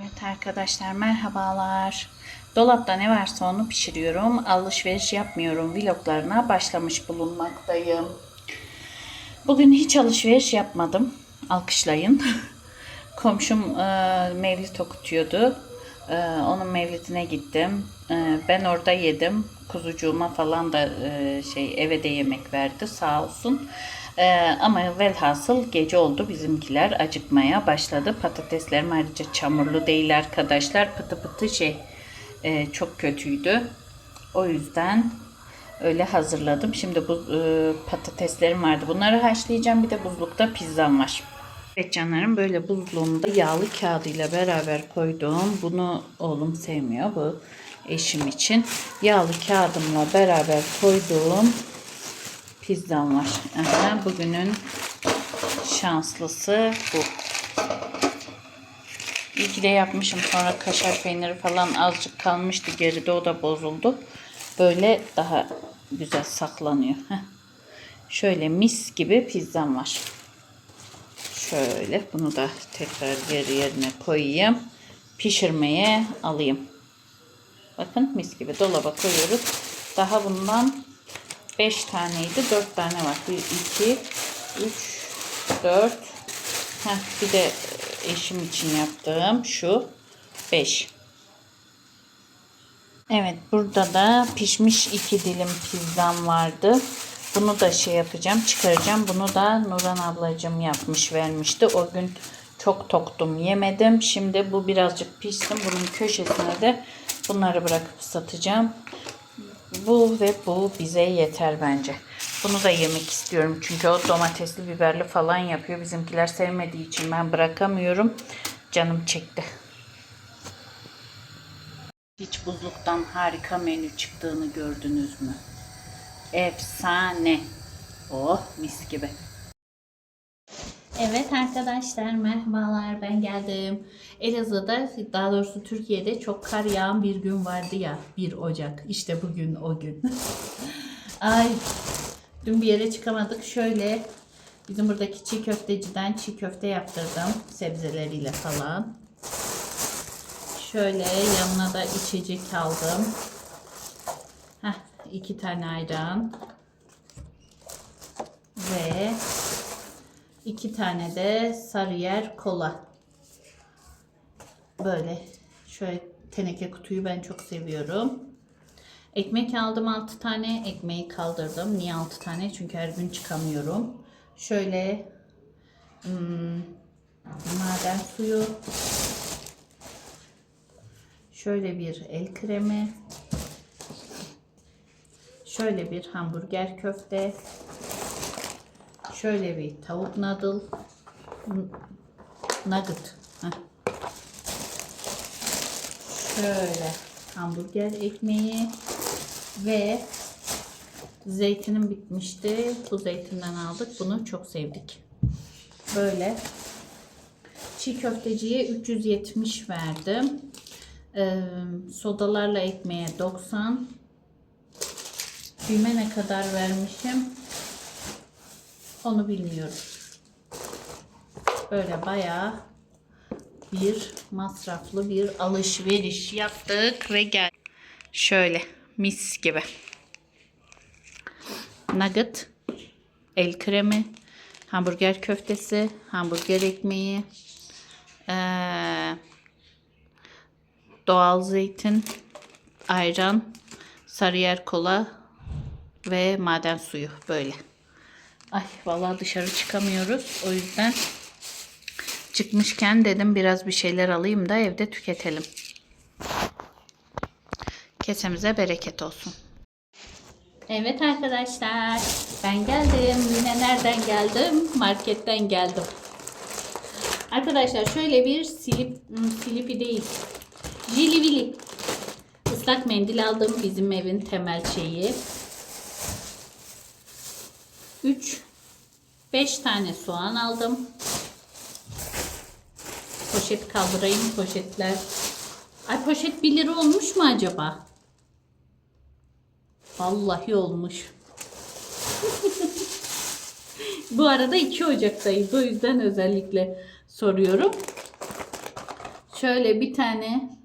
Evet arkadaşlar merhabalar. Dolapta ne varsa onu pişiriyorum. Alışveriş yapmıyorum. Vloglarına başlamış bulunmaktayım. Bugün hiç alışveriş yapmadım. Alkışlayın. Komşum e, mevlit okutuyordu. E, onun mevlidine gittim. E, ben orada yedim. Kuzucuğuma falan da e, şey eve de yemek verdi sağ olsun. E, ama velhasıl gece oldu bizimkiler acıkmaya başladı. Patateslerim ayrıca çamurlu değil arkadaşlar. Pıtı pıtı şey e, çok kötüydü. O yüzden öyle hazırladım. Şimdi bu e, patateslerim vardı. Bunları haşlayacağım. Bir de buzlukta pizzam var. Evet canlarım böyle buzluğumda yağlı kağıdıyla beraber koyduğum bunu oğlum sevmiyor bu eşim için yağlı kağıdımla beraber koyduğum pizzam var. Aha, bugünün şanslısı bu. İyi ki de yapmışım. Sonra kaşar peyniri falan azıcık kalmıştı geride o da bozuldu. Böyle daha güzel saklanıyor. Heh. Şöyle mis gibi pizzam var. Şöyle bunu da tekrar geri yerine koyayım. Pişirmeye alayım. Bakın mis gibi dolaba koyuyoruz. Daha bundan 5 taneydi. 4 tane var. 1, 2, 3, 4. Heh, bir de eşim için yaptığım şu 5. Evet burada da pişmiş iki dilim pizzam vardı. Bunu da şey yapacağım çıkaracağım. Bunu da Nuran ablacığım yapmış vermişti. O gün çok toktum yemedim. Şimdi bu birazcık pişsin. Bunun köşesine de bunları bırakıp satacağım. Bu ve bu bize yeter bence. Bunu da yemek istiyorum. Çünkü o domatesli biberli falan yapıyor. Bizimkiler sevmediği için ben bırakamıyorum. Canım çekti. Hiç buzluktan harika menü çıktığını gördünüz mü? Efsane. Oh mis gibi. Evet arkadaşlar merhabalar ben geldim. Elazığ'da daha doğrusu Türkiye'de çok kar yağan bir gün vardı ya 1 Ocak. İşte bugün o gün. Ay dün bir yere çıkamadık. Şöyle bizim buradaki çiğ köfteciden çiğ köfte yaptırdım sebzeleriyle falan. Şöyle yanına da içecek aldım. Heh, iki tane ayran. Ve iki tane de Sarıyer kola. Böyle şöyle teneke kutuyu ben çok seviyorum. Ekmek aldım 6 tane. Ekmeği kaldırdım. Niye 6 tane? Çünkü her gün çıkamıyorum. Şöyle hmm, maden suyu. Şöyle bir el kremi. Şöyle bir hamburger köfte. Şöyle bir tavuk noodle. Nugget. Şöyle hamburger ekmeği ve zeytinim bitmişti. Bu zeytinden aldık. Bunu çok sevdik. Böyle çiğ köfteciye 370 verdim. Ee, sodalarla ekmeğe 90. Büyüme ne kadar vermişim? Onu bilmiyorum. Böyle bayağı bir masraflı bir alışveriş yaptık ve gel. Şöyle mis gibi. Nugget, el kremi, hamburger köftesi, hamburger ekmeği, ee, doğal zeytin, ayran, sarıyer kola ve maden suyu böyle. Ay vallahi dışarı çıkamıyoruz. O yüzden çıkmışken dedim biraz bir şeyler alayım da evde tüketelim. Kesemize bereket olsun. Evet arkadaşlar ben geldim. Yine nereden geldim? Marketten geldim. Arkadaşlar şöyle bir silip hmm, silipi değil. Jilivili ıslak mendil aldım bizim evin temel şeyi. 3 5 tane soğan aldım. Poşet kaldırayım poşetler. Ay poşet 1 lira olmuş mu acaba? Vallahi olmuş. Bu arada 2 Ocak'tayız. O yüzden özellikle soruyorum. Şöyle bir tane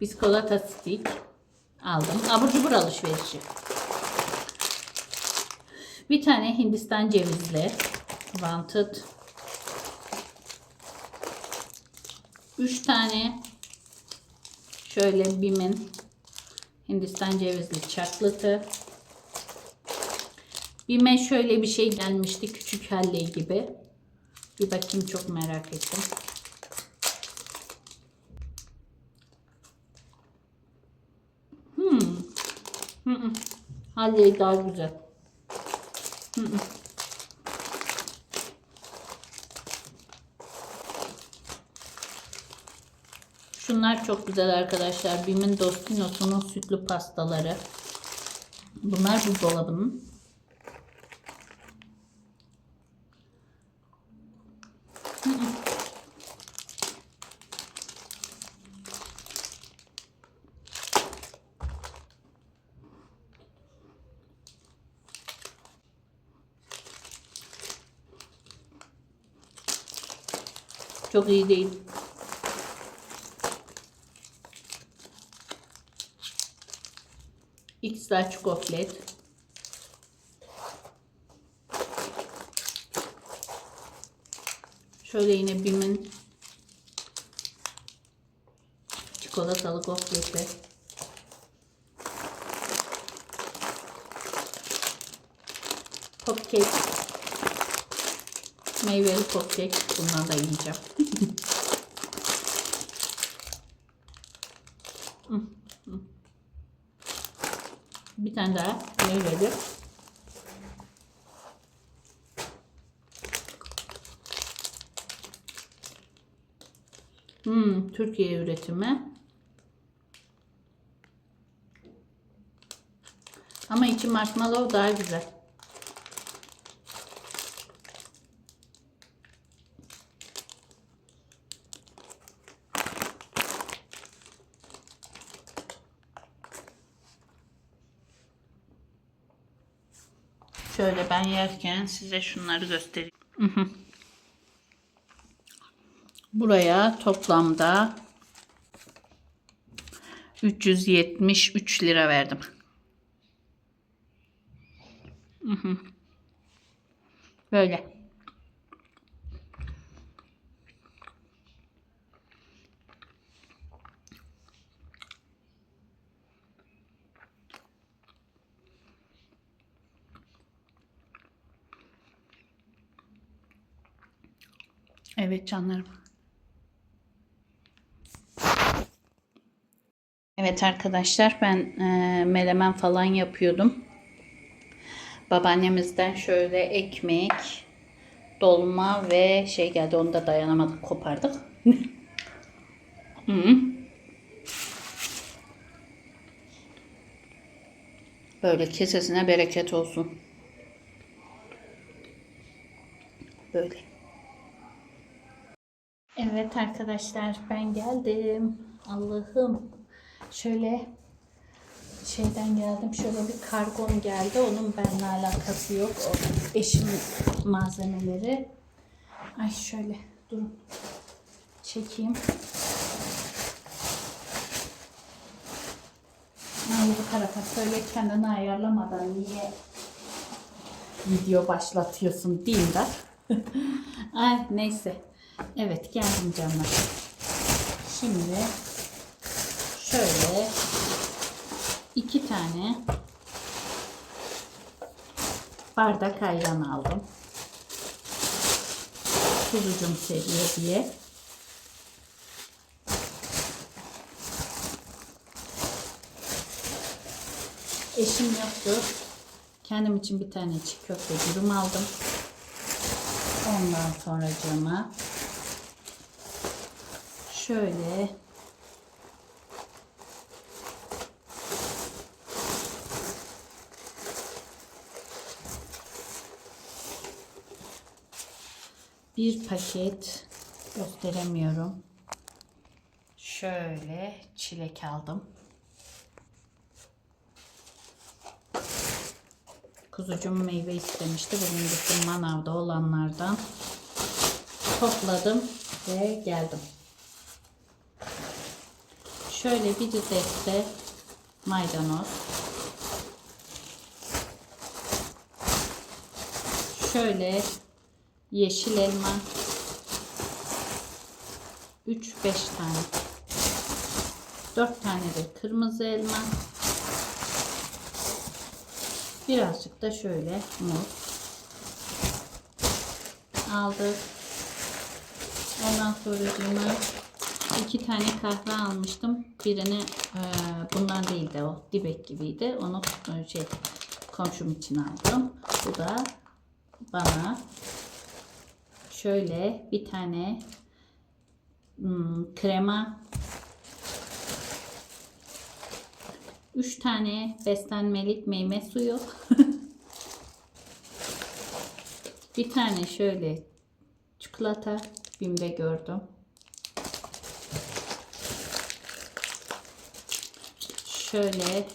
biskolata stick aldım. Abur cubur alışverişi. Bir tane Hindistan cevizli wanted. 3 tane şöyle Bim'in Hindistan cevizli çaklıtı. Bime şöyle bir şey gelmişti. Küçük halle gibi. Bir bakayım çok merak ettim. Hmm. Hı hı. Halley daha güzel. Şunlar çok güzel arkadaşlar. Bim'in Dostino'sunun sütlü pastaları. Bunlar buzdolabının. Çok iyi değil. X large goflet. Şöyle yine Bim'in çikolatalı gofreti. Popcake. Meyveli popcake. Bundan da yiyeceğim. Bir tane daha meyveli. Hmm, Türkiye üretimi. Ama içi marshmallow daha güzel. Şöyle ben yerken size şunları göstereyim. Buraya toplamda 373 lira verdim. Böyle. Evet canlarım. Evet arkadaşlar ben e, melemen falan yapıyordum. Babaannemizden şöyle ekmek, dolma ve şey geldi onu da dayanamadık kopardık. Böyle kesesine bereket olsun. Böyle. Evet arkadaşlar ben geldim. Allah'ım. Şöyle şeyden geldim. Şöyle bir kargom geldi. Onun benimle alakası yok. O eşim malzemeleri. Ay şöyle durun. Çekeyim. Ay bu tarafa söyle kendini ayarlamadan niye video başlatıyorsun diyeyim de. Ay neyse. Evet geldim canlar. Şimdi şöyle iki tane bardak ayran aldım. Kuzucum seviyor diye. Eşim yoktu. Kendim için bir tane çiğ köfte dürüm aldım. Ondan sonra cama şöyle bir paket gösteremiyorum. Şöyle çilek aldım. Kuzucum meyve istemişti. Bugün bütün manavda olanlardan topladım ve geldim. Şöyle bir deste maydanoz. Şöyle yeşil elma. 3-5 tane. 4 tane de kırmızı elma. Birazcık da şöyle muz aldık. Ondan sonra iki tane kahve almıştım. Birini e, bundan değildi o. Dibek gibiydi. Onu e, şey komşum için aldım. Bu da bana şöyle bir tane hmm, krema 3 tane beslenmelik meyve suyu bir tane şöyle çikolata bimde gördüm şöyle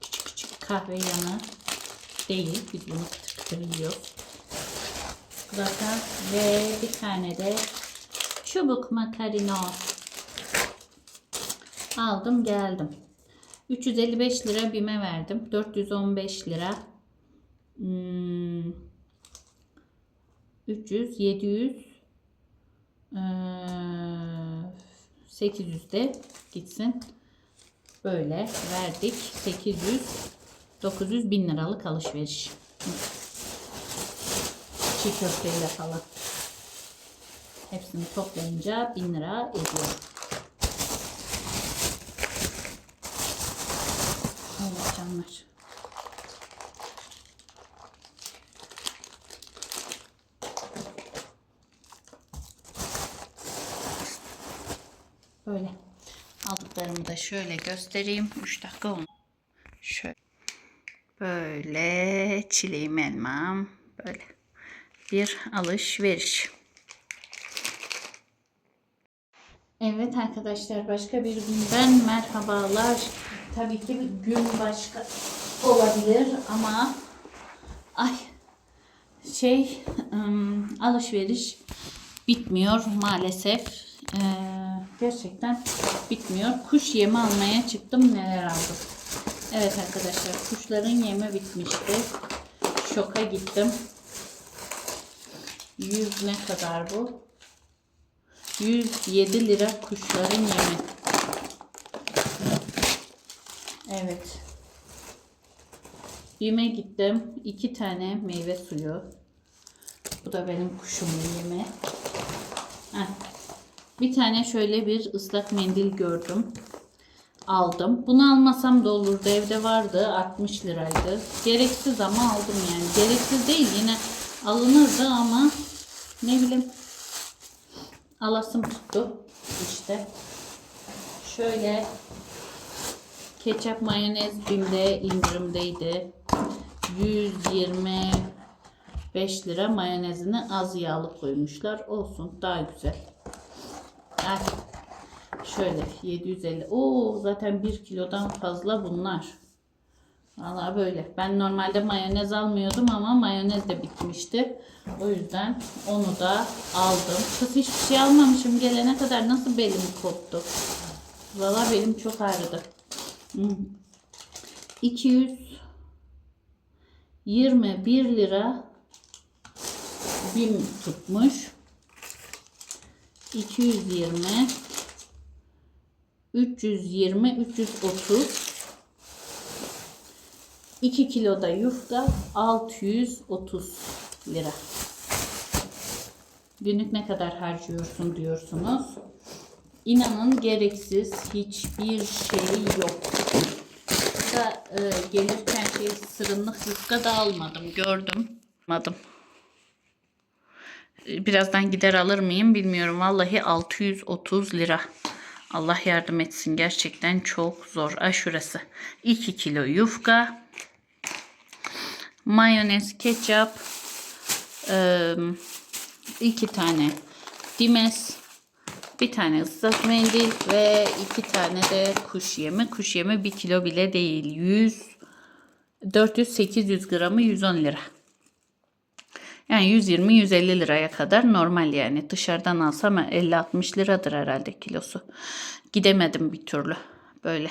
küçük küçük kahve yanı değil. Biz bunu kıtır kıtır yiyoruz. Çikolata ve bir tane de çubuk makarino aldım geldim. 355 lira bime verdim. 415 lira. Hmm, 300, 700, eee, 800 de gitsin. Böyle verdik. 800, 900 bin liralık alışveriş. Çiğ köfteyle falan. Hepsini toplayınca 1000 lira ediyor. Evet canlar. Böyle. Aldıklarımı da şöyle göstereyim. 3 dakika oldu. Şöyle. Böyle çileğim elmam. Böyle. Bir alışveriş. Evet arkadaşlar başka bir günden merhabalar. Tabii ki bir gün başka olabilir ama ay şey ım, alışveriş bitmiyor maalesef. Ee, gerçekten bitmiyor. Kuş yemi almaya çıktım neler aldım. Evet arkadaşlar kuşların yemi bitmişti. Şoka gittim. 100 ne kadar bu? 107 lira kuşların yemi. Evet. Yeme gittim. iki tane meyve suyu. Bu da benim kuşumun yemi. Heh. Bir tane şöyle bir ıslak mendil gördüm. Aldım. Bunu almasam da olurdu. Evde vardı. 60 liraydı. Gereksiz ama aldım yani. Gereksiz değil. Yine alınırdı ama ne bileyim alasım tuttu. İşte şöyle ketçap mayonez bimde indirimdeydi. 125 lira mayonezini az yağlı koymuşlar. Olsun daha güzel. Şöyle 750. Oo zaten 1 kilodan fazla bunlar. Valla böyle. Ben normalde mayonez almıyordum ama mayonez de bitmişti. O yüzden onu da aldım. Kız hiçbir şey almamışım. Gelene kadar nasıl belim koptu. Valla belim çok ağrıdı. Hmm. 221 lira bim tutmuş. 220 320 330 2 kiloda yufka 630 lira. Günlük ne kadar harcıyorsun diyorsunuz. İnanın gereksiz hiçbir şey yok. Da e, gelirken şey sırınlık yufka da almadım. Gördüm. Almadım. Birazdan gider alır mıyım bilmiyorum. Vallahi 630 lira. Allah yardım etsin. Gerçekten çok zor. Ay şurası. 2 kilo yufka. Mayonez, ketçap. 2 tane dimes. Bir tane ıslak mendil ve iki tane de kuş yemi. Kuş yemi 1 kilo bile değil. 100 400-800 gramı 110 lira. Yani 120-150 liraya kadar normal yani. Dışarıdan alsam 50-60 liradır herhalde kilosu. Gidemedim bir türlü. Böyle.